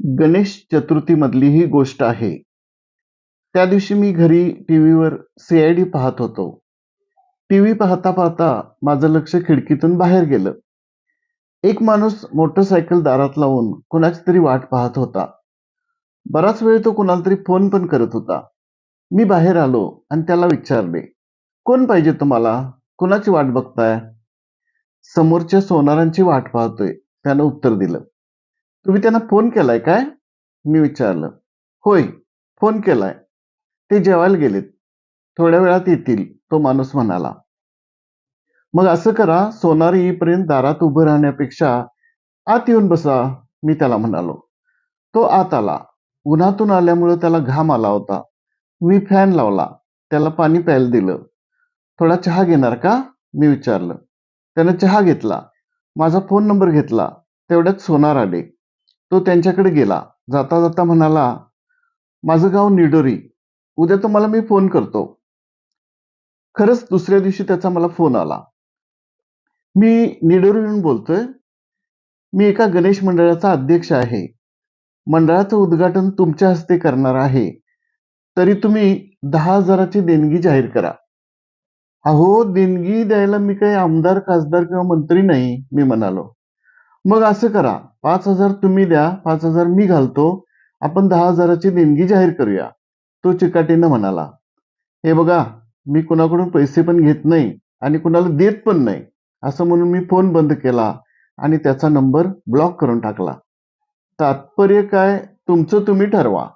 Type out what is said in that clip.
गणेश चतुर्थीमधली ही गोष्ट आहे. त्या दिवशी मी घरी टीव्हीवर सी-आय-डी पाहत होतो. टीव्ही पाहता पाहता माझं लक्ष खिडकीतून बाहेर गेलं. एक माणूस मोटरसायकल दारात लावून कुणाची तरी वाट पाहत होता. बराच वेळ तो कुणाला तरी फोन पण करत होता. मी बाहेर आलो आणि त्याला विचारले, "कोण पाहिजे तुम्हाला? कुणाची वाट बघताय?" "समोरच्या सोनारांची वाट पाहतोय," त्यानं उत्तर दिलं. "तुम्ही त्यांना फोन केलाय काय?" मी विचारलं. "होय, फोन केलाय. ते जेवायला गेलेत. थोड्या वेळात येतील," तो माणूस म्हणाला. "मग असं करा, सोनार येईपर्यंत दारात उभं राहण्यापेक्षा आत येऊन बसा," मी त्याला म्हणालो. तो आत आला. उन्हातून आल्यामुळं त्याला घाम आला होता. मी फॅन लावला. त्याला पाणी प्यायला दिलं. "थोडा चहा घेणार का?" मी विचारलं. त्यानं चहा घेतला. माझा फोन नंबर घेतला. तेवढ्यात सोनार आले. तो त्यांच्याकडे गेला. जाता जाता म्हणाला, "माझं गाव निडोरी. उद्या तुम्हाला मी फोन करतो." खरंच दुसऱ्या दिवशी त्याचा मला फोन आला. "मी निडोरीहून बोलतोय. मी एका गणेश मंडळाचा अध्यक्ष आहे. मंडळाचं उद्घाटन तुमच्या हस्ते करणार आहे. तरी तुम्ही दहा हजाराची देणगी जाहीर करा." "अहो, देणगी द्यायला मी काही आमदार, खासदार किंवा मंत्री नाही," मी म्हणालो. "मग असं करा, पाच हजार तुम्ही द्या, पाच हजार मी घालतो. आपण दहा हजाराची देणगी जाहीर करूया," तो चिकाटीनं म्हणाला. "हे बघा, मी कुणाकडून पैसे पण घेत नाही आणि कुणाला देत पण नाही," असं म्हणून मी फोन बंद केला आणि त्याचा नंबर ब्लॉक करून टाकला. तात्पर्य काय तुमचं तुम्ही ठरवा.